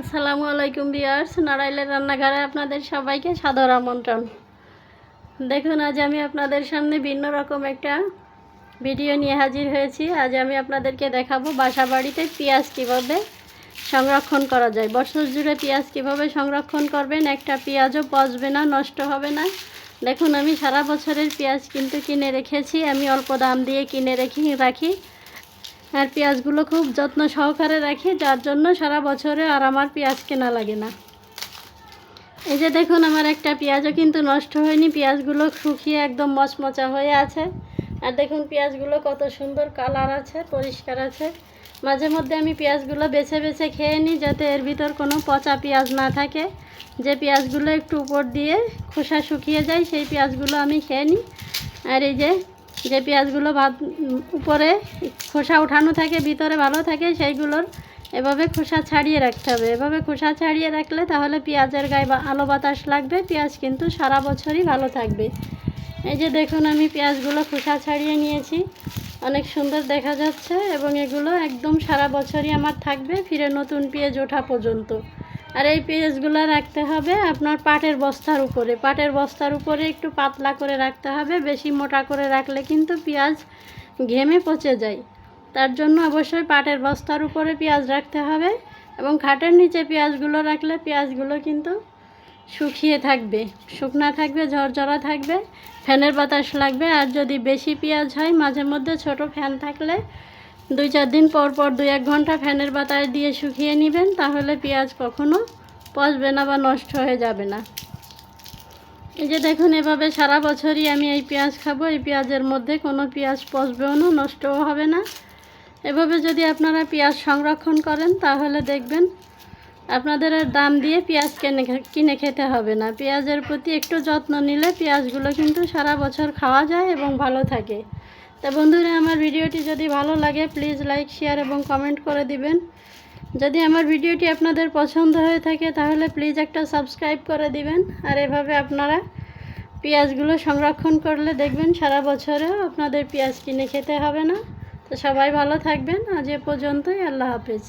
আসসালামু আলাইকুম বিয়ার্স নারাইলের রান্নাঘরে আপনাদের সবাইকে সাদর আমন্ত্রণ। দেখুন, আজ আমি আপনাদের সামনে ভিন্ন রকম একটা ভিডিও নিয়ে হাজির হয়েছি। আজ আমি আপনাদেরকে দেখাবো বাসা বাড়িতে পেঁয়াজ কীভাবে সংরক্ষণ করা যায়। বছর জুড়ে পেঁয়াজ কীভাবে সংরক্ষণ করবেন? একটা পেঁয়াজও পচবে না, নষ্ট হবে না। দেখুন, আমি সারা বছরের পেঁয়াজ কিন্তু কিনে রেখেছি। আমি অল্প দাম দিয়ে কিনে রেখে রাখি। আর পেঁয়াজগুলো খুব যত্ন সহকারে রাখি, যার জন্য সারা বছরে আর আমার পেঁয়াজ কেনা লাগে না। এই যে দেখুন, আমার একটা পেঁয়াজও কিন্তু নষ্ট হয়নি। পেঁয়াজগুলো শুকিয়ে একদম মচমচা হয়ে আছে। আর দেখুন, পেঁয়াজগুলো কত সুন্দর কালার আছে, পরিষ্কার আছে। মাঝে মধ্যে আমি পেঁয়াজগুলো বেছে বেছে খেয়ে নিই, যাতে এর ভিতর কোনো পচা পেঁয়াজ না থাকে। যে পেঁয়াজগুলো একটু উপর দিয়ে খোসা শুকিয়ে যায়, সেই পেঁয়াজগুলো আমি খেয়ে নিই। আর এই যে যে পেঁয়াজগুলো ভাত উপরে খোসা উঠানো থাকে, ভিতরে ভালো থাকে, সেইগুলোর এভাবে খোসা ছাড়িয়ে রাখতে হবে। এভাবে খোসা ছাড়িয়ে রাখলে তাহলে পেঁয়াজের গায়ে আলো বাতাস লাগবে, পেঁয়াজ কিন্তু সারা বছরই ভালো থাকবে। এই যে দেখুন, আমি পেঁয়াজগুলো খোসা ছাড়িয়ে নিয়েছি। অনেক সুন্দর দেখা যাচ্ছে এবং এগুলো একদম সারা বছরই আমার থাকবে, ফিরে নতুন পেঁয়াজ ওঠা পর্যন্ত। আর এই পেঁয়াজগুলো রাখতে হবে আপনার পাটের বস্তার উপরে। পাটের বস্তার উপরে একটু পাতলা করে রাখতে হবে, বেশি মোটা করে রাখলে কিন্তু পেঁয়াজ ঘেমে পচে যায়। তার জন্য অবশ্যই পাটের বস্তার উপরে পেঁয়াজ রাখতে হবে এবং খাটের নিচে পেঁয়াজগুলো রাখলে পেঁয়াজগুলো কিন্তু শুকিয়ে থাকবে, শুকনা থাকবে, ঝরঝরা থাকবে, ফ্যানের বাতাস লাগবে। আর যদি বেশি পেঁয়াজ হয়, মাঝে মধ্যে ছোট ফ্যান থাকলে দুই চার দিন পর পর দুই এক ঘণ্টা ফ্যানের বাতাস দিয়ে শুকিয়ে নেবেন, তাহলে পেঁয়াজ কখনো পচবে না বা নষ্ট হয়ে যাবে না। এই যে দেখুন, এভাবে সারা বছরই আমি এই পেঁয়াজ খাব। এই পেঁয়াজের মধ্যে কোনো পেঁয়াজ পচবেও না, নষ্টও হবে না। এভাবে যদি আপনারা পেঁয়াজ সংরক্ষণ করেন, তাহলে দেখবেন আপনাদের দাম দিয়ে পেঁয়াজ কিনে কিনে খেতে হবে না। পেঁয়াজের প্রতি একটু যত্ন নিলে পেঁয়াজগুলো কিন্তু সারা বছর খাওয়া যায় এবং ভালো থাকে। তা বন্ধুরা, আমার ভিডিওটি যদি ভালো লাগে প্লিজ লাইক শেয়ার এবং কমেন্ট করে দিবেন। যদি আমার ভিডিওটি আপনাদের পছন্দ হয়ে থাকে, তাহলে প্লিজ একটা সাবস্ক্রাইব করে দিবেন। আর এভাবে আপনারা পেঁয়াজগুলো সংরক্ষণ করলে দেখবেন সারা বছরেও আপনাদের পেঁয়াজ কিনে খেতে হবে না। তো সবাই ভালো থাকবেন। আজ এ পর্যন্তই। আল্লাহ হাফেজ।